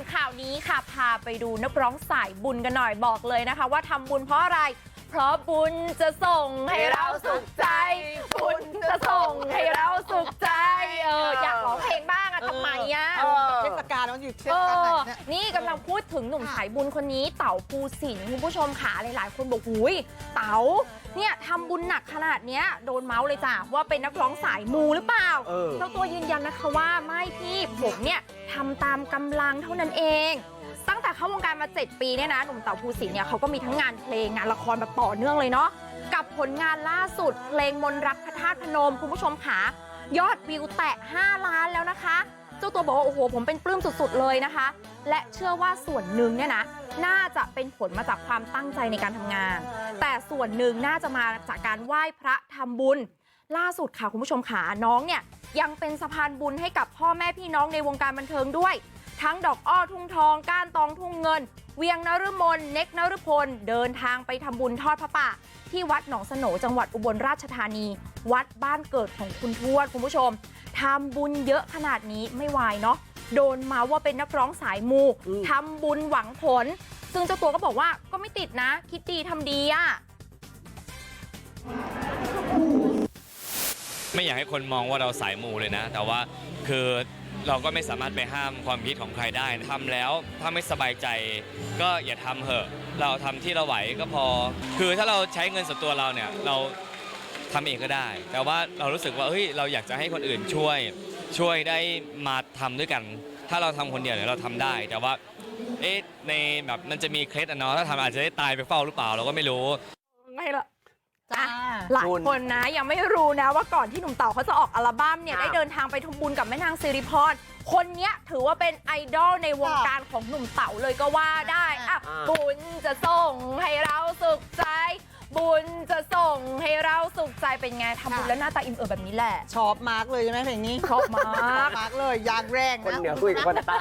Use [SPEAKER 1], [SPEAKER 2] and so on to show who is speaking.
[SPEAKER 1] วนข่าวนี้ค่ะพาไปดูนักร้องสายบุญกันหน่อยบอกเลยนะคะ ว่าทำบุญเพราะอะไร เพราะบุญจะส่งให้เราสุขใจ
[SPEAKER 2] เทศกาลมันอยู่เทศ
[SPEAKER 1] เอกา
[SPEAKER 2] ลไหน
[SPEAKER 1] อ
[SPEAKER 2] เนี่ย
[SPEAKER 1] นี่กำลังพูดถึงหนุ่มสายบุญคนนี้เต๋าภูสินทร์คุณผู้ชมค่ะหลายๆคนบอกหุยเต๋าเนี่ยทำบุญหนักขนาดเนี้ยโดนเมาส์เลยจ้ะว่าเป็นนักร้องสายมูหรือเปล่า
[SPEAKER 3] เออ
[SPEAKER 1] เจ้าตัวยืนยันนะคะว่าไม่พี่ผมเนี่ยทำตามกำลังเท่านั้นเอง ตั้งแต่เข้าวงการมา 7 ปีเนี่ยนะหนุ่มเต๋าภูสินทร์เนี่ยเขาก็มีทั้งงานเพลงงานละครแบบต่อเนื่องเลยเนาะกับผลงานล่าสุด เพลงมนต์รักพระธาตุพนมคุณผู้ชมค่ะยอดวิวแตะ 5 ล้านแล้วนะคะเจ้าตัวบอกว่าโอ้โหผมเป็นปลื้มสุดๆเลยนะคะ และเชื่อว่าส่วนหนึ่งเนี่ยนะน่าจะเป็นผลมาจากความตั้งใจในการทำงาน แต่ส่วนหนึ่งน่าจะมาจากการไหว้พระทำบุญ ล่าสุดค่ะคุณผู้ชมขาน้องเนี่ยยังเป็นสะพานบุญให้กับพ่อแม่พี่น้องในวงการบันเทิงด้วย ทั้งดอกอ้อทุ่งทองก้านตองทุ่งเงิน เวียงนฤมลเน็กนฤพล เดินทางไปทำบุญทอดพระป่า ที่วัดหนองสโหนจังหวัดอุบลราชธานี วัดบ้านเกิดของคุณทวดคุณผู้ชมทำบุญเยอะขนาดนี้ไม่วายเนาะโดนมาว่าเป็นนักร้องสายมู
[SPEAKER 3] อืม
[SPEAKER 1] ทำบุญหวังผล ซึ่งเจ้าตัวก็บอกว่าก็ไม่ติดนะ คิดดีทำดีอะ
[SPEAKER 4] ไม่อยากให้คนมองว่าเราสายมูเลยนะ แต่ว่าคือ เราก็ไม่สามารถไปห้ามความคิดของใครได้ทำแล้วถ้าไม่สบายใจก็อย่าทำเถอะ เราทำที่เราไหวก็พอ คือถ้าเราใช้เงินส่วนตัวเราเนี่ยเรา ทำเองก็ได้ แต่ว่าเรารู้สึกว่าเฮ้ยเราอยากจะให้คนอื่นช่วยช่วยได้มาทำด้วยกัน ถ้าเราทำคนเดียวเนี่ยเราทำได้ แต่ว่าเอ๊ะในแบบมันจะมีเคล็ดอะเนาะถ้าทำอาจจะได้ตายไปเฝ้าหรือเปล่าเราก็ไม่รู้
[SPEAKER 1] ไงล่ะ
[SPEAKER 2] จ้า
[SPEAKER 1] หลาย
[SPEAKER 3] คุณ
[SPEAKER 1] คนนะยังไม่รู้นะว่าก่อนที่หนุ่มเต่าเขาจะออกอัลบั้มเนี่ย
[SPEAKER 3] ครับ
[SPEAKER 1] ได้เดินทางไปทำบุญกับแม่นางสิริพรคนเนี้ยถือว่าเป็นไอดอลในวงการของหนุ่มเต่าเลยก็ว่าได้อะ
[SPEAKER 3] อ่า
[SPEAKER 1] บุญจะส่งให้เราสุขใจ บุญจะส่งให้เราสุขใจเป็นไงทำบุญแล้วหน้าตาอิ่มเอิบแบบนี้แหละ
[SPEAKER 2] ชอบมาร์กเลยใช่ไหมเพลงนี้
[SPEAKER 1] ชอบมาก
[SPEAKER 2] มาร์กเลยยางแรง
[SPEAKER 3] คน
[SPEAKER 2] นะ
[SPEAKER 3] เหนือคุยกับคนใต้